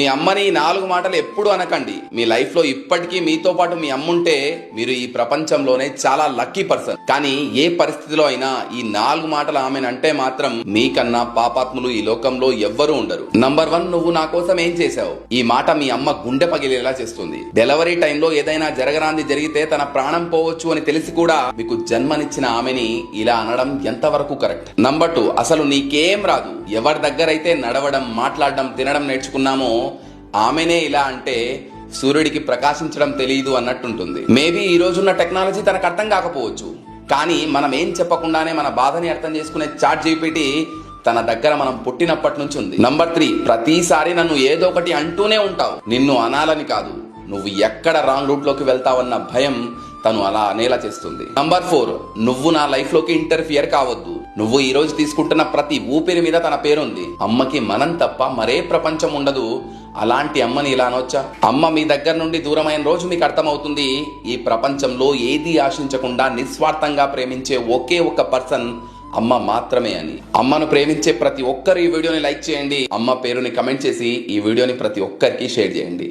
మీ అమ్మని ఈ నాలుగు మాటలు ఎప్పుడు అనకండి. మీ లైఫ్లో ఇప్పటికీ మీతో పాటు మీ అమ్ముంటే మీరు ఈ ప్రపంచంలోనే చాలా లక్కీ పర్సన్ కానీ ఏ పరిస్థితిలో అయినా ఈ నాలుగు మాటలు ఆమెనంటే మాత్రం మీకన్నా పాపాత్ములు ఈ లోకంలో ఎవ్వరూ ఉండరు. నంబర్ వన్ నువ్వు నా కోసం ఏం చేశావు? ఈ మాట మీ అమ్మ గుండె పగిలేలా చేస్తుంది. డెలివరీ టైంలో ఏదైనా జరగరాంది జరిగితే తన ప్రాణం పోవచ్చు అని తెలిసి కూడా మీకు జన్మనిచ్చిన ఆమెని ఇలా అనడం ఎంతవరకు కరెక్ట్ నంబర్ టూ అసలు నీకేం రాదు? ఎవరి దగ్గరైతే నడవడం మాట్లాడడం తినడం నేర్చుకున్నామో ఆమెనే ఇలా అంటే సూర్యుడికి ప్రకాశించడం తెలియదు అన్నట్టుంటుంది. మేబీ ఈ రోజున్న టెక్నాలజీ తనకు అర్థం కాకపోవచ్చు. కానీ మనం ఏం చెప్పకుండానే మన బాధని అర్థం చేసుకునే చాట్ జీపీటీ తన దగ్గర మనం పుట్టినప్పటి నుంచి ఉంది. నంబర్ త్రీ ప్రతిసారి నన్ను ఏదో ఒకటి అంటూనే ఉంటావు. నిన్ను అనాలని కాదు. నువ్వు ఎక్కడ రాంగ్ రూట్లోకి వెళ్తావన్న భయం తను అలా అనేలా చేస్తుంది. నంబర్ ఫోర్ నువ్వు నా లైఫ్లోకి ఇంటర్ఫియర్ కావద్దు. నువ్వు ఈ రోజు తీసుకుంటున్న ప్రతి ఊపిరి మీద తన పేరుంది. అమ్మకి మనం తప్ప మరే ప్రపంచం ఉండదు. అలాంటి అమ్మని ఇలా అనొచ్చా? అమ్మ మీ దగ్గర నుండి దూరమైన రోజు మీకు అర్థమవుతుంది. ఈ ప్రపంచంలో ఏది ఆశించకుండా నిస్వార్థంగా ప్రేమించే ఒకే ఒక పర్సన్ అమ్మ మాత్రమే అని. అమ్మను ప్రేమించే ప్రతి ఒక్కరు ఈ వీడియోని లైక్ చేయండి. అమ్మ పేరుని కమెంట్ చేసి ఈ వీడియోని ప్రతి ఒక్కరికి షేర్ చేయండి.